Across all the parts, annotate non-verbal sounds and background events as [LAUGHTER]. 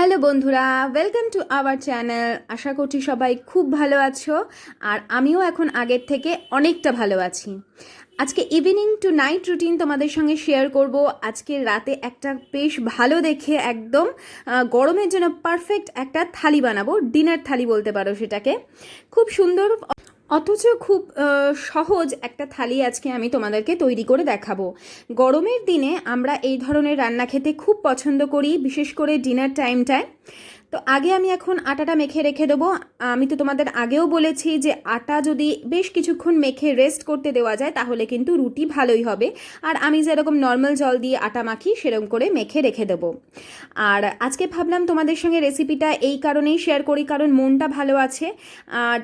Hello বন্ধুরা welcome to our channel আশা করছি সবাই খুব ভালো আছো, আর আমিও এখন আগের থেকে অনেকটা ভালো আছি। আজকে ইভিনিং টু নাইট রুটিন তোমাদের সঙ্গে শেয়ার করব। আজকে রাতে একটা বেশ ভালো দেখে একদম গরমের জন্য পারফেক্ট একটা থালি বানাবো ডিনার থালি বলতে পারো সেটাকে। খুব সুন্দর অথচ খুব সহজ একটা থালি আজকে আমি তোমাদেরকে তৈরি করে দেখাবো। গরমের দিনে আমরা এই ধরনের রান্না খেতে খুব পছন্দ করি, বিশেষ করে ডিনার টাইমটায় তো আগে আমি এখন আটাটা মেখে রেখে দেবো। আমি তো তোমাদের আগেও বলেছি যে আটা যদি বেশ কিছুক্ষণ মেখে রেস্ট করতে দেওয়া যায়, তাহলে কিন্তু রুটি ভালোই হবে। আর আমি যেরকম নর্মাল জল দিয়ে আটা মাখি, সেরকম করে মেখে রেখে দেবো। আর আজকে ভাবলাম তোমাদের সঙ্গে রেসিপিটা এই কারণেই শেয়ার করি, কারণ মনটা ভালো আছে।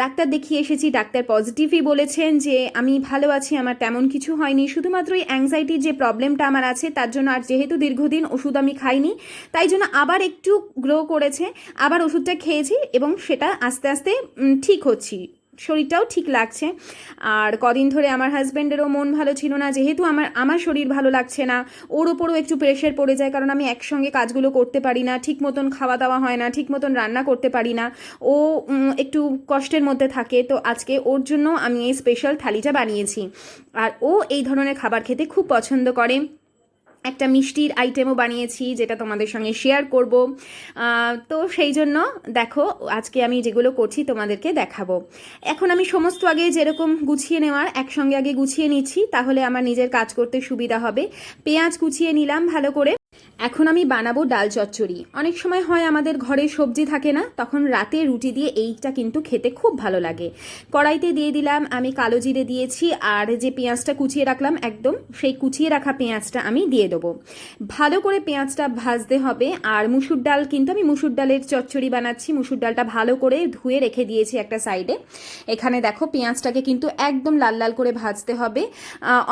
ডাক্তার দেখিয়ে এসেছি, ডাক্তার পজিটিভই বলেছেন যে আমি ভালো আছি, আমার তেমন কিছু হয়নি। শুধুমাত্র এই অ্যাংজাইটির যে প্রবলেমটা আমার আছে, তার জন্য আর যেহেতু দীর্ঘদিন ওষুধ আমি খাইনি, তাই জন্য আবার একটু গ্রো করেছে। আবার ওষুধটা খেয়েছি এবং সেটা আস্তে আস্তে ঠিক হচ্ছি। শরীরটাও ঠিক লাগছে। আর কদিন ধরে আমার হাজব্যান্ডেরও মন ভালো ছিল না, যেহেতু আমার আমার শরীর ভালো লাগছে না, ওর ওপরও একটু প্রেশার পড়ে যায়, কারণ আমি একসঙ্গে কাজগুলো করতে পারি না, ঠিক মতন খাওয়া দাওয়া হয় না, ঠিক মতন রান্না করতে পারি না। ও একটু কষ্টের মধ্যে থাকে, তো আজকে ওর জন্য আমি এই স্পেশাল থালিটা বানিয়েছি। আর ও এই ধরনের খাবার খেতে খুব পছন্দ করে। একটা মিষ্টির আইটেমও বানিয়েছি, যেটা তোমাদের সঙ্গে শেয়ার করব। তো সেই জন্য দেখো, আজকে আমি যেগুলো করছি তোমাদেরকে দেখাবো। এখন আমি সমস্ত আগে যেরকম গুছিয়ে নেওয়ার, একসঙ্গে আগে গুছিয়ে নিচ্ছি, তাহলে আমার নিজের কাজ করতে সুবিধা হবে। পেঁয়াজ কুচিয়ে নিলাম ভালো করে। এখন আমি বানাবো ডাল চচ্চড়ি। অনেক সময় হয় আমাদের ঘরে সবজি থাকে না, তখন রাতে রুটি দিয়ে এইটা কিন্তু খেতে খুব ভালো লাগে। কড়াইতে দিয়ে দিলাম, আমি কালো জিরে দিয়েছি, আর যে পেঁয়াজটা কুচিয়ে রাখলাম, একদম সেই কুচিয়ে রাখা পেঁয়াজটা আমি দিয়ে দেবো। ভালো করে পেঁয়াজটা ভাজতে হবে, আর মুসুর ডাল কিন্তু আমি মুসুর ডালের চচ্চড়ি বানাচ্ছি, মুসুর ডালটা ভালো করে ধুয়ে রেখে দিয়েছি একটা সাইডে। এখানে দেখো পেঁয়াজটাকে কিন্তু একদম লাল লাল করে ভাজতে হবে।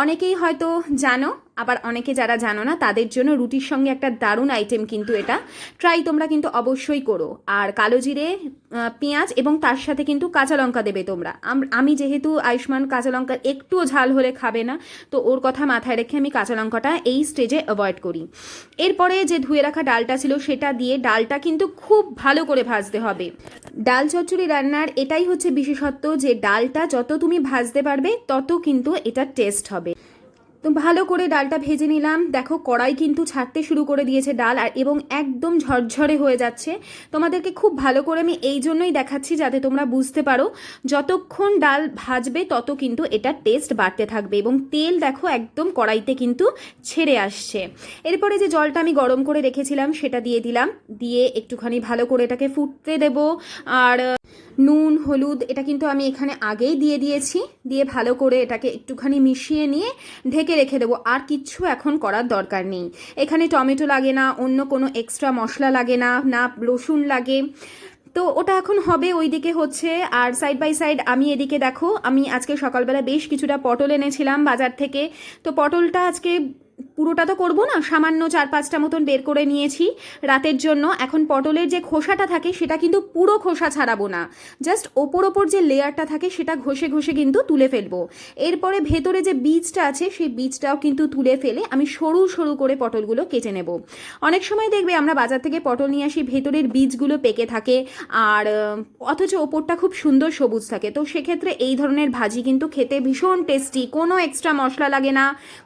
অনেকেই হয়তো জানো, আবার অনেকে যারা জানো না, তাদের জন্য রুটির সঙ্গে একটা দারুণ আইটেম কিন্তু এটা। ট্রাই তোমরা কিন্তু অবশ্যই করো। আর কালো জিরে পেঁয়াজ এবং তার সাথে কিন্তু কাঁচা লঙ্কা দেবে তোমরা। আম- যেহেতু আয়ুষ্মান কাঁচা লঙ্কা একটুও ঝাল হলে খাবে না, তো ওর কথা মাথায় রেখে আমি কাঁচা লঙ্কাটা এই স্টেজে অ্যাভয়েড করি। এরপরে যে ধুয়ে রাখা ডালটা ছিল সেটা দিয়ে ডালটা কিন্তু খুব ভালো করে ভাজতে হবে। ডাল চচ্চড়ি রান্নার এটাই হচ্ছে বিশেষত্ব যে ডালটা যত তুমি ভাজতে পারবে, তত কিন্তু এটা টেস্ট হবে। তো ভালো করে ডালটা ভেজে নিলাম। দেখো, কড়াই কিন্তু ছাড়তে শুরু করে দিয়েছে ডাল আর এবং একদম ঝরঝরে হয়ে যাচ্ছে। তোমাদেরকে খুব ভালো করে আমি এই জন্যই দেখাচ্ছি যাতে তোমরা বুঝতে পারো, যতক্ষণ ডাল ভাজবে তত কিন্তু এটা টেস্ট বাড়তে থাকবে এবং তেল দেখো একদম কড়াইতে কিন্তু ছেড়ে আসছে। এরপরে যে জলটা আমি গরম করে রেখেছিলাম সেটা দিয়ে দিলাম। দিয়ে একটুখানি ভালো করে এটাকে ফুটতে দেব আর নুন, হলুদ এটা কিন্তু আমি এখানে আগেই দিয়ে দিয়েছি। দিয়ে ভালো করে এটাকে একটুখানি মিশিয়ে নিয়ে ঢেকে রেখে দেবো। আর কিচ্ছু এখন করার দরকার নেই। এখানে টমেটো লাগে না, অন্য কোনো এক্সট্রা মশলা লাগে না না রসুন লাগে। তো ওটা এখন হবে ওইদিকে হচ্ছে। আর সাইড বাই সাইড আমি এদিকে দেখো, আমি আজকে সকালবেলা বেশ কিছুটা পটল এনেছিলাম বাজার থেকে। তো পটলটা আজকে পুরোটা তো করব না, সামান্য চার পাঁচটা মতন বের করে নিয়েছি। রাতের জন্য এখন পটলের যে খোসাটা থাকে সেটা কিন্তু পুরো খোসা ছাড়াবো না। জাস্ট ওপর ওপর যে লেয়ারটা থাকে সেটা ঘষে ঘষে কিন্তু তুলে ফেলব। এরপরে ভেতরে যে বীজটা আছে সেই বীজটাও কিন্তু তুলে ফেলে আমি সরু সরু করে পটলগুলো কেটে নেব। অনেক সময় দেখবে আমরা বাজার থেকে পটল নিয়ে আসি, ভেতরের বীজগুলো পেকে থাকে আর অথচ ওপরটা খুব সুন্দর সবুজ থাকে। তো সেক্ষেত্রে এই ধরনের ভাজি কিন্তু খেতে ভীষণ টেস্টি, কোনো এক্সট্রা মশলা লাগে না,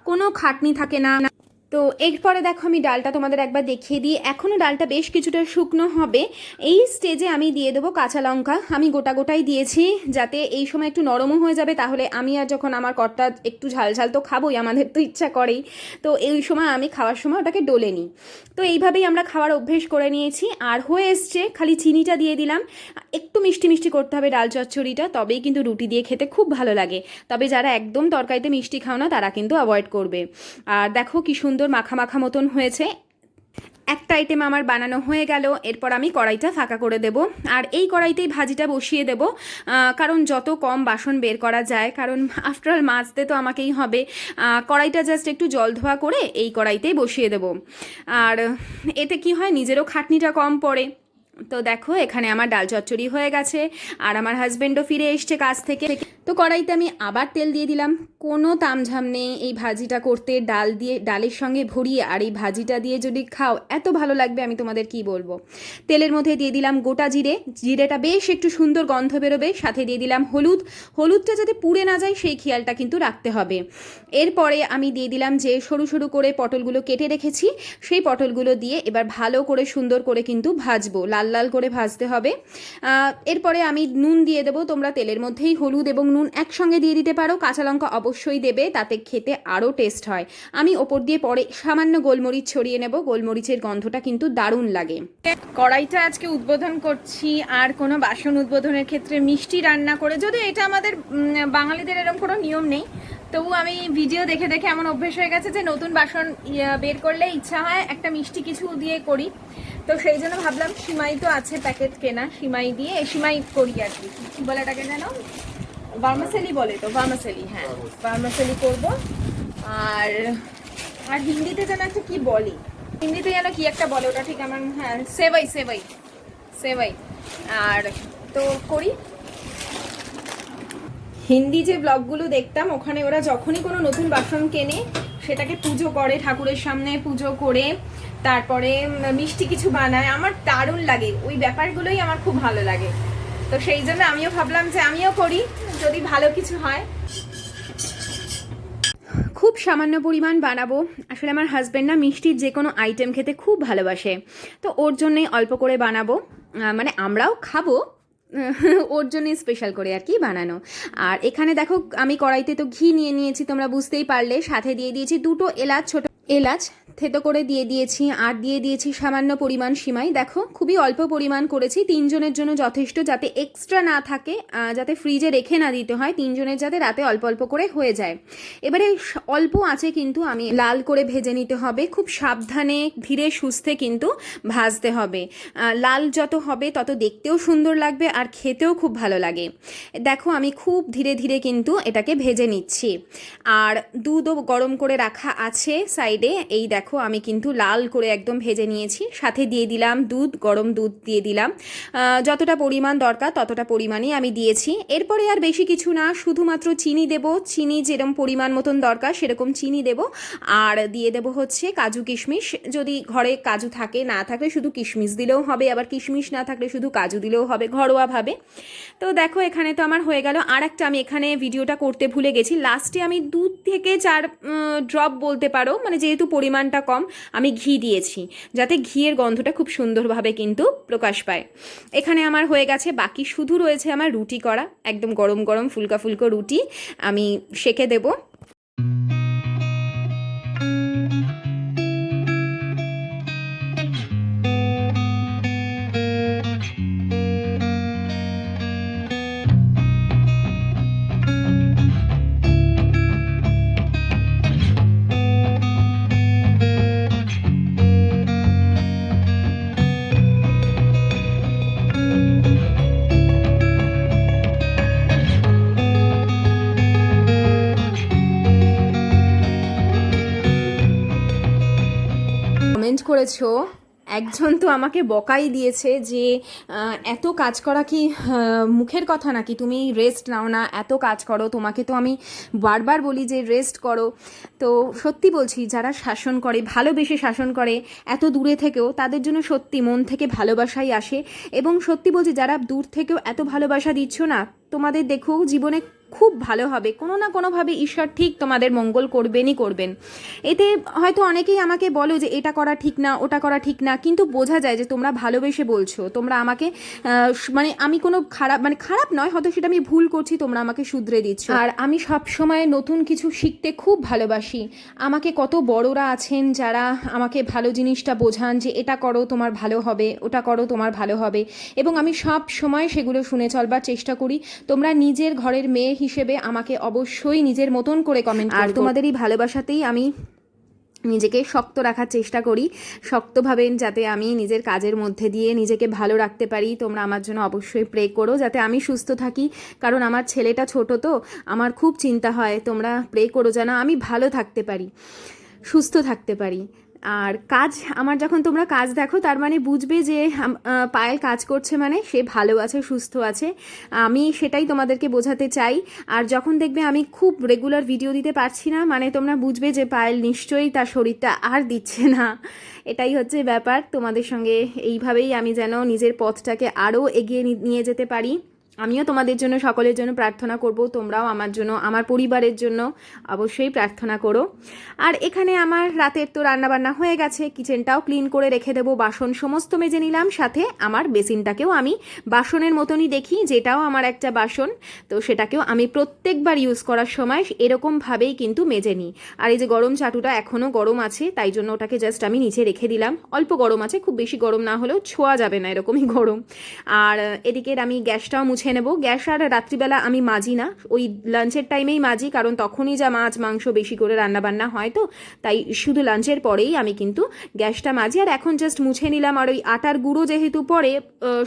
কোনো খাটনি থাকে না। না তো এরপরে দেখো আমি ডালটা তোমাদের একবার দেখিয়ে দিই। এখনও ডালটা বেশ কিছুটা শুকনো হবে। এই স্টেজে আমি দিয়ে দেবো কাঁচা লঙ্কা। আমি গোটা গোটাই দিয়েছি যাতে এই সময় একটু নরমও হয়ে যাবে। তাহলে আমি আর যখন আমার কর্তা একটু ঝাল ঝাল তো খাবোই, আমাদের তো ইচ্ছা করেই। তো এই সময় আমি খাওয়ার সময় ওটাকে ডলে নিই। তো এইভাবেই আমরা খাওয়ার অভ্যেস করে নিয়েছি। আর হয়ে এসছে, খালি চিনিটা দিয়ে দিলাম। একটু মিষ্টি মিষ্টি করতে হবে ডাল চচ্চড়িটা, তবেই কিন্তু রুটি দিয়ে খেতে খুব ভালো লাগে। তবে যারা একদম তরকারিতে মিষ্টি খাও না, তারা কিন্তু অ্যাভয়েড করবে। আর দেখো কি সুন্দর মাখা মাখা মতন হয়েছে। একটা আইটেম আমার বানানো হয়ে গেল, এরপর আমি কড়াইটা ফাঁকা করে দেব। আর এই কড়াইতেই ভাজিটা বসিয়ে দেব কারণ যত কম বাসন বের করা যায়, কারণ আফটার মাজতে তো আমাকেই হবে কড়াইটা জাস্ট একটু জল ধোয়া করে এই কড়াইতেই বসিয়ে দেব। আর এতে কি হয়, নিজেরও খাটনিটা কম পড়ে। তো দেখো, এখানে আমার ডাল চচ্চড়ি হয়ে গেছে, আর আমার হাজব্যান্ডও ফিরে এসছে কাজ থেকে। তো কড়াইতে আমি আবার তেল দিয়ে দিলাম। কোনো তামঝাম নেই। এই ভাজিটা করতে ডাল দিয়ে, ডালের সঙ্গে ভরিয়ে আর এই ভাজিটা দিয়ে যদি খাও, এত ভালো লাগবে আমি তোমাদের কি বলব। তেলের মধ্যে দিয়ে দিলাম গোটা জিরে। জিরেটা বেশ একটু সুন্দর গন্ধ বেরোবে। সাথে দিয়ে দিলাম হলুদ। হলুদটা যাতে পুড়ে না যায়, সেই খেয়ালটা কিন্তু রাখতে হবে। এরপরে আমি দিয়ে দিলাম যে সরু সরু করে পটলগুলো কেটে রেখেছি, সেই পটলগুলো দিয়ে এবার ভালো করে সুন্দর করে কিন্তু ভাজবো। লাল লাল করে ভাজতে হবে। এরপরে আমি নুন দিয়ে দেবো। তোমরা তেলের মধ্যেই হলুদ এবং নুন একসঙ্গে দিয়ে দিতে পারো, কাঁচা লঙ্কা অবশ্যই দেবে, তাতে খেতে আরও টেস্ট হয়। আমি ওপর দিয়ে পরে সামান্য গোলমরিচ ছড়িয়ে নেব, গোলমরিচের গন্ধটা কিন্তু দারুণ লাগে। কড়াইটা আজকে উদ্বোধন করছি, আর কোনো বাসন উদ্বোধনের ক্ষেত্রে মিষ্টি রান্না করে, যদিও এটা আমাদের বাঙালিদের এরকম কোনো নিয়ম নেই, তবু আমি ভিডিও দেখে দেখে এমন অভ্যেস হয়ে গেছে যে নতুন বাসন বের করলে ইচ্ছা হয় একটা মিষ্টি কিছু দিয়ে করি। তো সেই জন্য ভাবলাম, সিমাই তো আছে প্যাকেট কেনা, সিমাই দিয়ে, সিমাই করি আর কি। কি বলে এটাকে জানো ভার্মাসেলি বলে তো ভার্মাসেলি হ্যাঁ। ভার্মাসেলি করব। আর আর হিন্দিতে যেন একটা কি বলে? হিন্দিতে যেন কি একটা বলে, ওটা ঠিক আমার হ্যাঁ সেবাই সেবাই সেবাই আর তো করি। হিন্দি যে ব্লগগুলো দেখতাম, ওখানে ওরা যখনই কোনো নতুন বাসন কেনে, সেটাকে পুজো করে, ঠাকুরের সামনে পুজো করে, তারপরে মিষ্টি কিছু বানায়। আমার দারুণ লাগে। ওই ব্যাপারগুলোই আমার খুব ভালো লাগে। তো সেই জন্য আমিও ভাবলাম যে আমিও করি, যদি ভালো কিছু হয়। খুব সামান্য পরিমাণ বানাবো। আসলে আমার হাজব্যান্ড না মিষ্টির যে কোনো আইটেম খেতে খুব ভালোবাসে। তো ওর জন্যই অল্প করে বানাবো। মানে আমরাও খাব। [LAUGHS] ওর জন্যই স্পেশাল করে আর কি বানানো। আর এখানে দেখো, আমি কড়াইতে তো ঘি নিয়ে নিয়েছি, তোমরা বুঝতেই পারলে। সাথে দিয়ে দিয়েছি দুটো এলাচ, ছোট এলাচ থেতো করে দিয়ে দিয়েছি, আর দিয়ে দিয়েছি সামান্য পরিমাণ সিমাই। দেখো, খুবই অল্প পরিমাণ করেছি। তিনজনের জন্য যথেষ্ট যাতে এক্সট্রা না থাকে যাতে ফ্রিজে রেখে না দিতে হয়, তিনজনের যাতে রাতে অল্প অল্প করে হয়ে যায়। এবারে অল্প আছে কিন্তু আমি লাল করে ভেজে নিতে হবে। খুব সাবধানে, ধীরে সুস্থে কিন্তু ভাজতে হবে। লাল যত হবে তত দেখতেও সুন্দর লাগবে আর খেতেও খুব ভালো লাগে। দেখো, আমি খুব ধীরে ধীরে কিন্তু এটাকে ভেজে নিচ্ছি। আর দুধও গরম করে রাখা আছে সাইডে, এই দেখো। আমি কিন্তু লাল করে একদম ভেজে নিয়েছি। সাথে দিয়ে দিলাম দুধ, গরম দুধ দিয়ে দিলাম। যতটা পরিমাণ দরকার ততটা পরিমাণই আমি দিয়েছি। এরপরে আর বেশি কিছু না, শুধুমাত্র চিনি দেব। চিনি যেরকম পরিমাণ মতন দরকার সেরকম চিনি দেব। আর দিয়ে দেব হচ্ছে কাজু কিশমিশ। যদি ঘরে কাজু থাকে, না থাকলে শুধু কিশমিশ দিলেও হবে, আবার কিশমিশ না থাকলে শুধু কাজু দিলেও হবে ঘরোয়াভাবে। তো দেখো, এখানে তো আমার হয়ে গেল। আর একটা আমি এখানে ভিডিওটা করতে ভুলে গেছি। লাস্টে আমি দু থেকে চার ড্রপ বলতে পারো। মানে যেহেতু পরিমাণটা কম, আমি ঘি দিয়েছি, যাতে ঘিয়ের গন্ধটা খুব সুন্দরভাবে কিন্তু প্রকাশ পায়। এখানে আমার হয়ে গেছে, বাকি শুধু রয়েছে আমার রুটি করা, একদম গরম গরম ফুলকা ফুলকো রুটি, আমি সেকে দেবো। করেছ, একজন তো আমাকে বকাই দিয়েছে যে এত কাজ করা কি মুখের কথা নাকি? তুমি রেস্ট নাও না, এত কাজ করো, তোমাকে তো আমি বারবার বলি যে রেস্ট করো। তো সত্যি বলছি, যারা শাসন করে, ভালোবেসে শাসন করে, এত দূরে থেকেও, তাদের জন্য সত্যি মন থেকে ভালোবাসাই আসে। এবং সত্যি বলছি, যারা দূর থেকেও এত ভালোবাসা দিচ্ছ না, তোমাদের দেখো জীবনে খুব ভালো হবে। কোনো না কোনোভাবে ঈশ্বর ঠিক তোমাদের মঙ্গল করবেনই করবেন। এতে হয়তো অনেকেই আমাকে বলো যে, এটা করা ঠিক না, ওটা করা ঠিক না। কিন্তু বোঝা যায় যে, তোমরা ভালোবেসে বলছো। তোমরা আমাকে মানে আমি কোনো খারাপ মানে খারাপ নয়, হয়তো সেটা আমি ভুল করছি, তোমরা আমাকে শুধরে দিচ্ছ। আর আমি সব সময় নতুন কিছু শিখতে খুব ভালোবাসি। আমাকে কত বড়রা আছেন যারা আমাকে ভালো জিনিসটা বোঝান যে, এটা করো, তোমার ভালো হবে, ওটা করো, তোমার ভালো হবে। এবং আমি সব সময় সেগুলো শুনে চলবার চেষ্টা করি। তোমরা নিজের ঘরের মেয়ে হিসেবে আমাকে অবশ্যই নিজের মতন করে কমেন্ট আর তোমাদের এই ভালোবাসাতেই আমি নিজেকে শক্ত রাখার চেষ্টা করি শক্তভাবে যাতে আমি নিজের কাজের মধ্যে দিয়ে নিজেকে ভালো রাখতে পারি। তোমরা আমার জন্য অবশ্যই প্রে করো যাতে আমি সুস্থ থাকি। কারণ আমার ছেলেটা ছোট তো আমার খুব চিন্তা হয় তোমরা প্রে করো যেন আমি ভালো থাকতে পারি সুস্থ থাকতে পারি। আর কাজ, আমার যখন তোমরা কাজ দেখো, তার মানে বুঝবে যে পায়েল কাজ করছে মানে সে ভালো আছে, সুস্থ আছে। আমি সেটাই তোমাদেরকে বোঝাতে চাই। আর যখন দেখবে আমি খুব রেগুলার ভিডিও দিতে পারছি না মানে তোমরা বুঝবে যে পায়েল নিশ্চয়ই তার শরীরটা আর দিচ্ছে না। এটাই হচ্ছে ব্যাপার। তোমাদের সঙ্গে এইভাবেই আমি যেন নিজের পথটাকে আরও এগিয়ে নিয়ে যেতে পারি। আমিও তোমাদের জন্য সকলের জন্য প্রার্থনা করব, তোমরাও আমার জন্য, আমার পরিবারের জন্য অবশ্যই প্রার্থনা করো। আর এখানে আমার রাতের তো রান্নাবান্না হয়ে গেছে, কিচেনটাও ক্লিন করে রেখে দেবো, বাসন সমস্ত মেজে নিলাম, সাথে আমার বেসিনটাকেও আমি বাসনের মতনই দেখি, যেটাও আমার একটা বাসন, তো সেটাকেও আমি প্রত্যেকবার ইউজ করার সময় এরকমভাবেই কিন্তু মেজে নিই। আর এই যে গরম চাটুটা এখনও গরম আছে, তাই জন্য ওটাকে জাস্ট আমি নিচে রেখে দিলাম। অল্প গরম আছে, খুব বেশি গরম না হলেও ছোঁয়া যাবে না এরকমই গরম। আর এদিকের আমি গ্যাসটাও মুছে নেব। গ্যাস আর রাত্রিবেলা আমি মাজি না। ওই লাঞ্চের টাইমেই মাজি, কারণ তখনই যা মাছ, মাংস বেশি করে রান্নাবান্না হয় তো। তাই শুধু লাঞ্চের পরেই আমি কিন্তু গ্যাসটা মাজি। আর এখন জাস্ট মুছে নিলাম আর ওই আটার গুঁড়ো যেহেতু পরে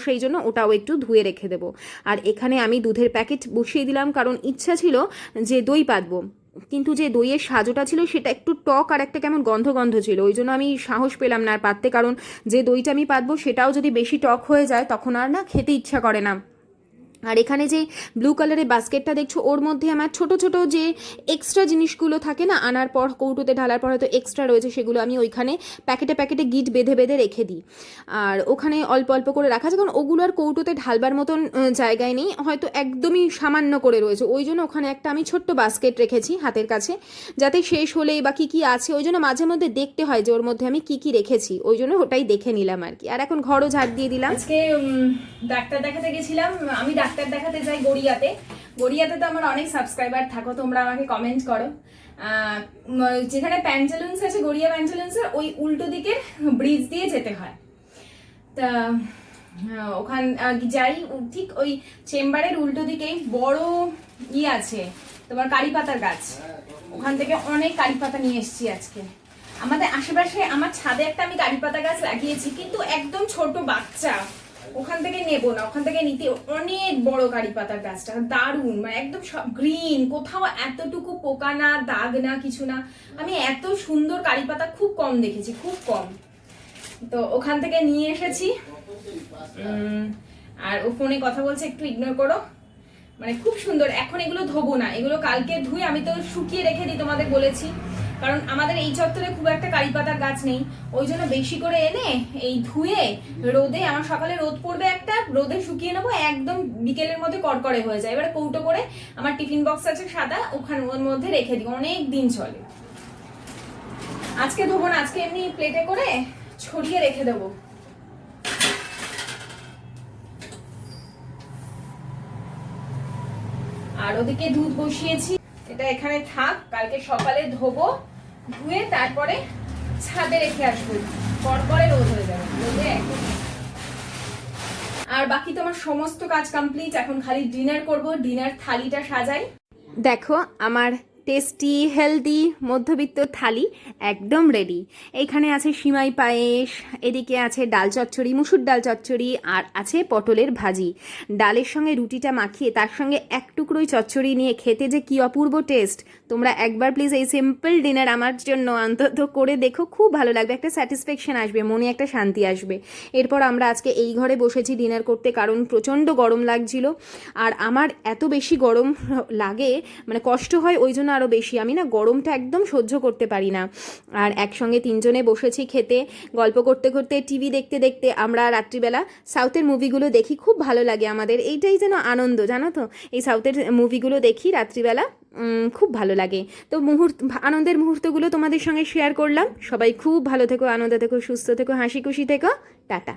সেই জন্য ওটাও একটু ধুয়ে রেখে দেবো। আর এখানে আমি দুধের প্যাকেট বসিয়ে দিলাম, কারণ ইচ্ছা ছিল যে দই পাতবো। কিন্তু যে দইয়ের সাজোটা ছিল, সেটা একটু টক আর একটা কেমন গন্ধ গন্ধ ছিল। ওই জন্য আমি সাহস পেলাম না আর পাততে, কারণ যে দইটা আমি পাতবো, সেটাও যদি বেশি টক হয়ে যায়, তখন আর না খেতে ইচ্ছা করে না। আর এখানে যে ব্লু কালারের বাস্কেটটা দেখছ, ওর মধ্যে আমার ছোট ছোট যে এক্সট্রা জিনিসগুলো থাকে না, আনার পর কৌটোতে ঢালার পর হয়তো এক্সট্রা রয়েছে, সেগুলো আমি ওইখানে প্যাকেটে প্যাকেটে গিট বেঁধে বেঁধে রেখে দিই। আর ওখানে অল্প অল্প করে রাখা আছে, কারণ ওগুলো আর কৌটোতে ঢালবার মতন জায়গায় নেই, হয়তো একদমই সামান্য করে রয়েছে। ওই জন্য ওখানে একটা আমি ছোট্ট বাস্কেট রেখেছি হাতের কাছে, যাতে শেষ হলে বা কী কী আছে, ওই জন্য মাঝে মধ্যে দেখতে হয় যে ওর মধ্যে আমি কি কি রেখেছি, ওই জন্য ওটাই দেখে নিলাম আর কি। আর এখন ঘরও ঝাড় দিয়ে দিলাম। আজকে ডাক্তার দেখাতে গেছিলাম, আমি ডাক্তার দেখাতে যাই গড়িয়াতে। গড়িয়াতে তো আমার অনেক সাবস্ক্রাইবার থাকো, তোমরা আমাকে কমেন্ট করো। যেখানে প্যান্টালুন্স আছে, গড়িয়া প্যান্টালুন্সের ওই উল্টো দিকে ব্রিজ দিয়ে যেতে হয়। তা ওখান যাই ঠিক ওই চেম্বারের উল্টো দিকেই বড় ই আছে, তোমার কারি পাতার গাছ। ওখান থেকে অনেক কারি পাতা নিয়ে এসেছি আজকে। আমাদের আশেপাশে, আমার ছাদে একটা আমি কারি পাতা গাছ লাগিয়েছি, কিন্তু একদম ছোট বাচ্চা। ওখান থেকে নেব না, ওখান থেকে নিতে অনেক বড় কারি পাতার গাছটা দারুণ মানে একদম সব গ্রিন কোথাও এতটুকু পোকা না, দাগ না, কিছু না। আমি এত সুন্দর কারি পাতা খুব কম দেখেছি, খুব কম। তো ওখান থেকে নিয়ে এসেছি। আর ও ফোনে কথা বলছে, একটু ইগনোর করো। মানে খুব সুন্দর, এখন এগুলো ধোবো না, এগুলো কালকে ধুই আমি তো শুকিয়ে রেখে দিই তোমাদের বলেছি। কারণ আমাদের এই চত্বরে খুব একটা কারি পাতার গাছ নেই। ওই জন্য বেশি করে এনে এই ধুয়ে রোদে, আমার সকালে রোদ পড়বে একটা, রোদে শুকিয়ে নেব, একদম বিকেলের মধ্যে কড়কড়ে হয়ে যায়। এবারে কৌটো করে আমার টিফিন বক্স আছে সাদা ওখান ওর মধ্যে রেখে দিই। অনেক দিন চলে। আজকে ধোবো না, আজকে এমনি প্লেটে করে ছড়িয়ে রেখে দেবো। আর ওদিকে দুধ বসিয়েছি। এটা এখানে থাক, কালকে সকালে ধোবো। ধুয়ে তারপরে ছাদে রেখে আসব। পরপরে রোদ হয়ে যাবে। রোদে আর বাকি তোমার সমস্ত কাজ কমপ্লিট এখন খালি ডিনার করব ডিনার থালিটা সাজাই। দেখো, আমার টেস্টি হেলদি মধ্যবিত্ত থালি একদম রেডি এইখানে আছে সিমাই পায়েস, এদিকে আছে ডাল চচ্চড়ি, মুসুর ডাল চচ্চড়ি, আর আছে পটলের ভাজি। ডালের সঙ্গে রুটিটা মাখিয়ে তার সঙ্গে এক টুকরোই চচ্চড়ি নিয়ে খেতে যে কি অপূর্ব টেস্ট তোমরা একবার প্লিজ এই সিম্পল ডিনার আমার জন্য অন্তত করে দেখো, খুব ভালো লাগবে, একটা স্যাটিসফ্যাকশন আসবে, মনে একটা শান্তি আসবে। এরপর আমরা আজকে এই ঘরে বসেছি ডিনার করতে, কারণ প্রচণ্ড গরম লাগছিল, আর আমার এত বেশি গরম লাগে মানে কষ্ট হয় ওই জন্য আরও বেশি, আমি না গরমটা একদম সহ্য করতে পারি না। আর একসঙ্গে তিনজনে বসেছি খেতে, গল্প করতে করতে টিভি দেখতে দেখতে আমরা রাত্রিবেলা সাউথের মুভিগুলো দেখি, খুব ভালো লাগে আমাদের, এইটাই যেন আনন্দ, জানো তো? এই সাউথের মুভিগুলো দেখি রাত্রিবেলা। খুব ভালো লাগে। তো মুহূর্ত, আনন্দের মুহূর্তগুলো তোমাদের সঙ্গে শেয়ার করলাম। সবাই খুব ভালো থেকো, আনন্দ থেকো, সুস্থ থেকো, হাসি খুশি থেকো। টাটা।